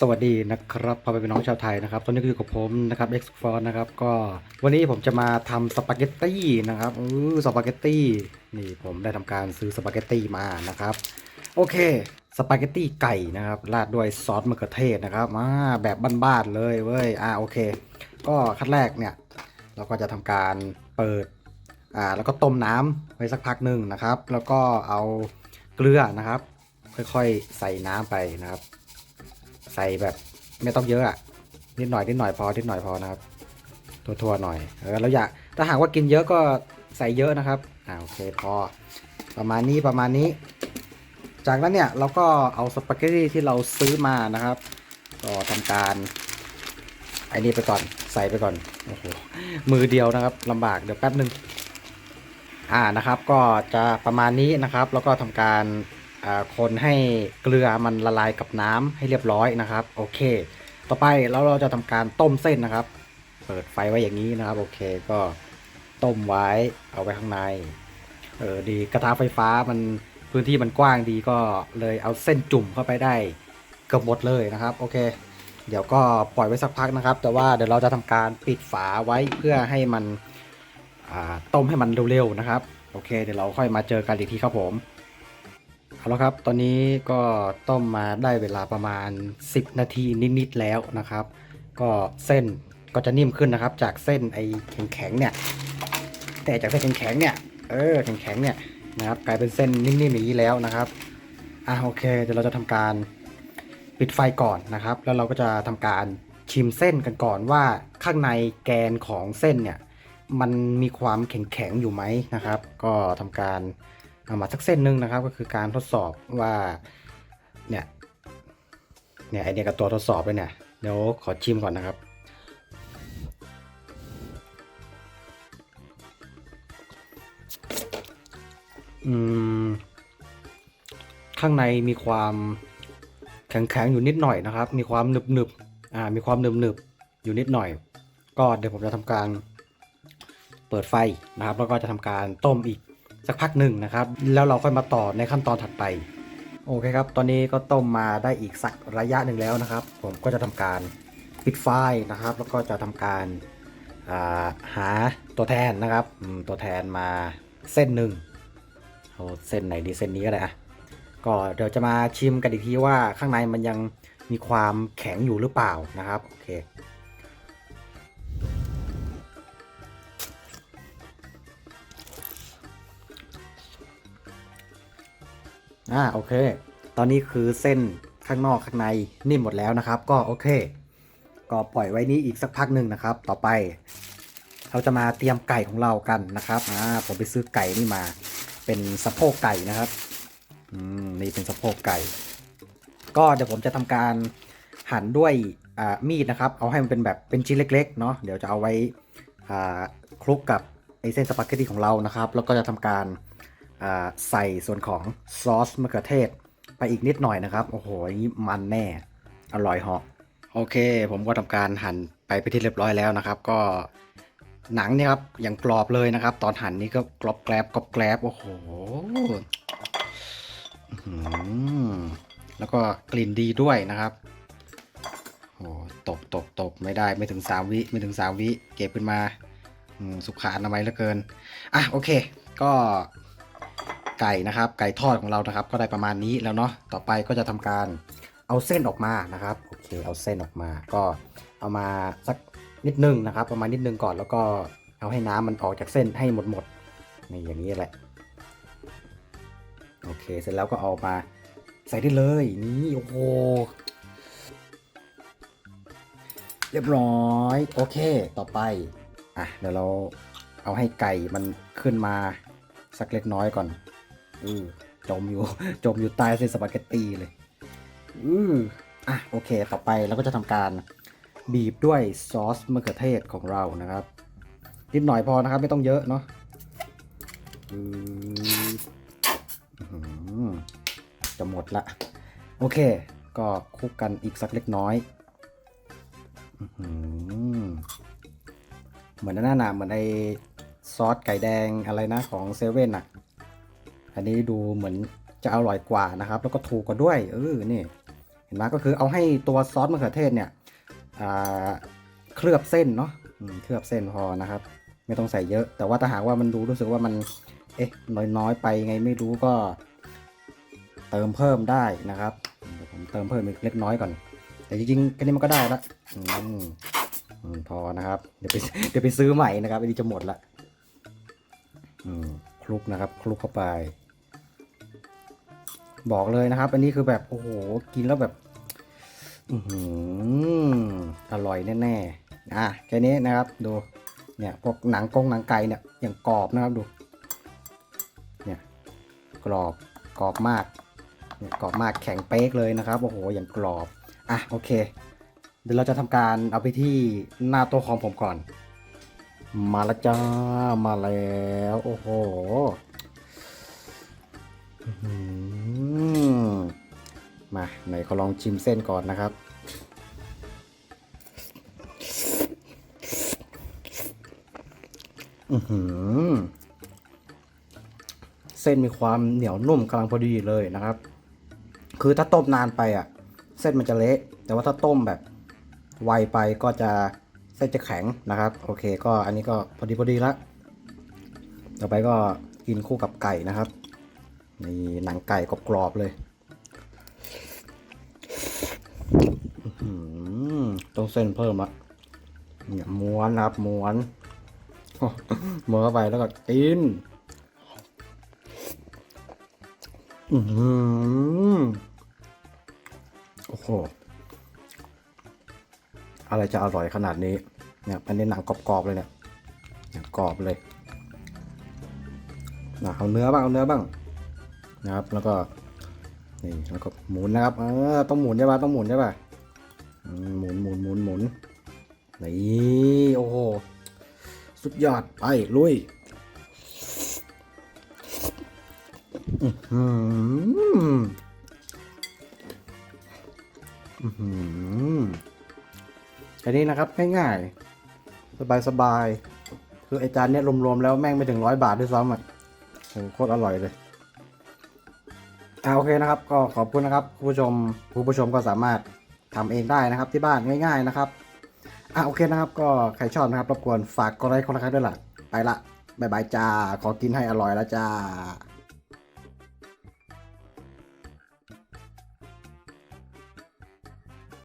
สวัสดีนะครับพ่อแม่พี่น้องชาวไทยนะครับ ตอนนี้ก็อยู่กับผมนะครับ X f o r นะครับ ก็วันนี้ผมจะมาทำสปาเกตตี้นะครับเออสปาเกตตี้นี่ผมได้ทำการซื้อสปาเกตตี้มานะครับ โอเค สปาเกตตี้ไก่นะครับ ราดด้วยซอสมะเขือเทศนะครับมาแบบบ้านๆเลยเว้ย อ่าโอเค ก็ขั้นแรกเนี่ย เราก็จะทำการเปิด อ่า แล้วก็ต้มน้ำไว้สักพักหนึ่งนะครับ แล้วก็เอาเกลือนะครับ ค่อยๆใส่น้ำไปนะครับ ใส่แบบไม่ต้องเยอะอะนิดหน่อยนิดหน่อยพอนิดหน่อยพอนะครับทั่วๆหน่อยเออแล้วอยากถ้าหากว่ากินเยอะก็ใส่เยอะนะครับอ่าโอเคพอประมาณนี้ประมาณนี้ จากนั้นเนี่ยเราก็เอาสปาเกตตี้ที่เราซื้อมานะครับ ก็ทำการไอ้นี่ไปก่อนใส่ไปก่อนโอ้โหมือเดียวนะครับลำบากเดี๋ยวแป๊บหนึ่งอ่านะครับ ก็จะประมาณนี้นะครับ แล้วก็ทำการ คนให้เกลือมันละลายกับน้ำให้เรียบร้อยนะครับ โอเค ต่อไปแล้วเราจะทำการต้มเส้นนะครับ เปิดไฟไว้อย่างนี้นะครับ โอเคก็ต้มไว้เอาไว้ข้างในเออดีกระทะไฟฟ้ามันพื้นที่มันกว้างดีก็เลยเอาเส้นจุ่มเข้าไปได้เกือบหมดเลยนะครับ โอเคเดี๋ยวก็ปล่อยไว้สักพักนะครับ แต่ว่าเดี๋ยวเราจะทำการปิดฝาไว้เพื่อให้มันต้มให้มันเร็วๆนะครับ โอเค เดี๋ยวเราค่อยมาเจอกันอีกทีครับผม เอาละครับ ตอนนี้ก็ต้มมาได้เวลาประมาณ 10 นาทีนิดๆแล้วนะครับ ก็เส้นก็จะนิ่มขึ้นนะครับ จากเส้นไอ้แข็งๆเนี่ย แต่จากเส้นแข็งๆเนี่ย เออแข็งๆเนี่ยนะครับกลายเป็นเส้นนิ่มๆอย่างนี้แล้วนะครับอะโอเคเดี๋ยวเราจะทำการปิดไฟก่อนนะครับ แล้วเราก็จะทำการชิมเส้นกันก่อนว่าข้างในแกนของเส้นเนี่ยมันมีความแข็งๆอยู่ไหมนะครับ ก็ทำการ เอามาสักเส้นหนึ่งนะครับ ก็คือการทดสอบว่าเนี่ยเนี่ยไอเนี้ยกับตัวทดสอบเลยเนี่ยเดี๋ยวขอชิมก่อนนะครับ อืม ข้างในมีความแข็งๆอยู่นิดหน่อยนะครับ มีความหนึบหนึบๆอ่า มีความหนึบหนึบๆอยู่นิดหน่อย ก็เดี๋ยวผมจะทำการเปิดไฟนะครับ แล้วก็จะทำการต้มอีก สักพักหนึ่งนะครับ แล้วเราค่อยมาต่อในขั้นตอนถัดไป โอเคครับ ตอนนี้ก็ต้มมาได้อีกสักระยะหนึ่งแล้วนะครับ ผมก็จะทำการปิดไฟนะครับ แล้วก็จะทำการาหาตัวแทนนะครับ ตัวแทนมาเส้นหนึ่งเอาเส้นไหนดีเส้นนี้ก็ได้อะก็เดี๋ยวจะมาชิมกันอีกทีว่าข้างในมันยังมีความแข็งอยู่หรือเปล่านะครับ โอเค อ่าโอเค ตอนนี้คือเส้นข้างนอกข้างในนิ่มหมดแล้วนะครับ ก็โอเค ก็ปล่อยไว้นี้อีกสักพักหนึ่งนะครับ ต่อไป เราจะมาเตรียมไก่ของเรากันนะครับอ่าผมไปซื้อไก่นี่มา เป็นสะโพกไก่นะครับอืมนี่เป็นสะโพกไก่ ก็เดี๋ยวผมจะทำการหั่นด้วยอ่ามีดนะครับ เอาให้มันเป็นแบบเป็นชิ้นเล็กๆเนาะเดี๋ยวจะเอาไว้อ่าคลุกกับไอเส้นสปาเกตตี้ของเรานะครับ แล้วก็จะทำการ ใส่ส่วนของซอสมะเขือเทศ ไปอีกนิดหน่อยนะครับ โอ้โหอย่างนี้มันแน่ อร่อยเหาะโอเค ผมก็ทำการหั่นไปไปที่เรียบร้อยแล้วนะครับ ก็หนังเนี่ยครับอย่างกรอบเลยนะครับ ตอนหั่นนี่ก็กรอบแกรบกรอบแกรบโอ้โหหือแล้วก็กลิ่นดีด้วยนะครับโอ้ตบตบตบไม่ได้ไม่ถึง3วิไม่ถึง3วิเก็บขึ้นมาสุขอนามัยเหลือเกิน อะโอเค ก็ ไก่นะครับ ไก่ทอดของเรานะครับ ก็ได้ประมาณนี้แล้วเนาะต่อไปก็จะทำการเอาเส้นออกมานะครับโอเคเอาเส้นออกมาก็เอามาสักนิดนึงนะครับประมาณนิดนึงก่อนแล้วก็เอาให้น้ำมันออกจากเส้นให้หมดหมดๆนี่อย่างนี้แหละโอเคเสร็จแล้วก็เอามาใส่ได้เลยนี่โอ้โหเรียบร้อยโอเคต่อไปอะเดี๋ยวเราเอาให้ไก่มันขึ้นมาสักเล็กน้อยก่อน อือจมอยู่ จมอยู่ใต้เส้นสปาเกตตีเลย อืออะโอเค ต่อไปเราก็จะทำการบีบด้วยซอสมะเขือเทศของเรานะครับ นิดหน่อยพอนะครับ ไม่ต้องเยอะเนาะจะหมดละ โอเค ก็คลุกกันอีกสักเล็กน้อยอเหมือนหนั่นน่ะเหมือนไอซอสไก่แดงอะไรนะของเซเว่นอะ อันนี้ดูเหมือนจะอร่อยกว่านะครับ แล้วก็ถูกกว่าด้วยเออนี่เห็นไหมก็คือเอาให้ตัวซอสมะเขือเทศเนี่ยเคลือบเส้นเนาะเคลือบเส้นพอนะครับ ไม่ต้องใส่เยอะ แต่ว่าถ้าหากว่ามันดูรู้สึกว่ามันเอ๊ะน้อยๆไปไงไม่รู้ก็ เติมเพิ่มได้นะครับเดี๋ยวผมเติมเพิ่มอีกเล็กน้อยก่อน แต่จริงๆแค่นี้มันก็ได้ละอืมอืมพอนะครับ เดี๋ยวไปเดี๋ยวไปซื้อใหม่นะครับอันนี้จะหมดละอืมคลุกนะครับ คลุกเข้าไป บอกเลยนะครับ อันนี้คือแบบโอ้โหกินแล้วแบบอืออร่อยแน่ๆอะแค่นี้นะครับดูเนี่ยพวกหนังกงหนังไก่เนี่ยอย่างกรอบนะครับดูเนี่ยกรอบกรอบมากเนี่ยกรอบมากแข็งเป๊กเลยนะครับโอ้โหอย่างกรอบอะโอเค เดี๋ยวเราจะทำการเอาไปที่หน้าโต๊ะของผมก่อน มาแล้วจ้ามาแล้ว โอ้โห มาไหนขอลองชิมเส้นก่อนนะครับอือหือเส้นมีความเหนียวนุ่มกำลังพอดีเลยนะครับ คือถ้าต้มนานไปอะ เส้นมันจะเละ แต่ว่าถ้าต้มแบบไวไปก็จะเส้นจะแข็งนะครับ โอเค ก็อันนี้ก็พอดีพอดีละ ต่อไปก็กินคู่กับไก่นะครับ นี่หนังไก่กรอบๆเลยต้องเส้นเพิ่มอะเนี่ยม้วนนะครับม้วนม้วนเข้าไปแล้วก็กินอือหือโอ้โห อะไรจะอร่อยขนาดนี้ เนี่ยอันนี้หนังกรอบๆเลยเนี่ยเนี่ยกรอบเลยนะเอาเนื้อบ้าง เอาเนื้อบ้าง นะครับ แล้วก็นี่แล้วก็หมุนนะครับเออต้องหมุนใช่ป่ะต้องหมุนใช่ป่ะหมุนหมุนหมุนหมุนนี่โอ้โหสุดยอดไปลุยอือหืออื้อหืออันนี้นะครับง่ายๆ สบายๆคือไอจานเนี้ยรวมๆแล้วแม่งไม่ถึงร้อยบาทด้วยซ้ำอะโหโคตรอร่อยเลย อ่าโอเคนะครับ ก็ขอบคุณนะครับผู้ชมผู้ผู้ชมก็สามารถทำเองได้นะครับที่บ้านง่าย ๆนะครับอ่าโอเคนะครับ ก็ใครชอบนะครับรบกวนฝากกดไลค์กดไลค์ด้วยล่ะ ไปละบายบายจ้าขอกินให้อร่อยละจ้า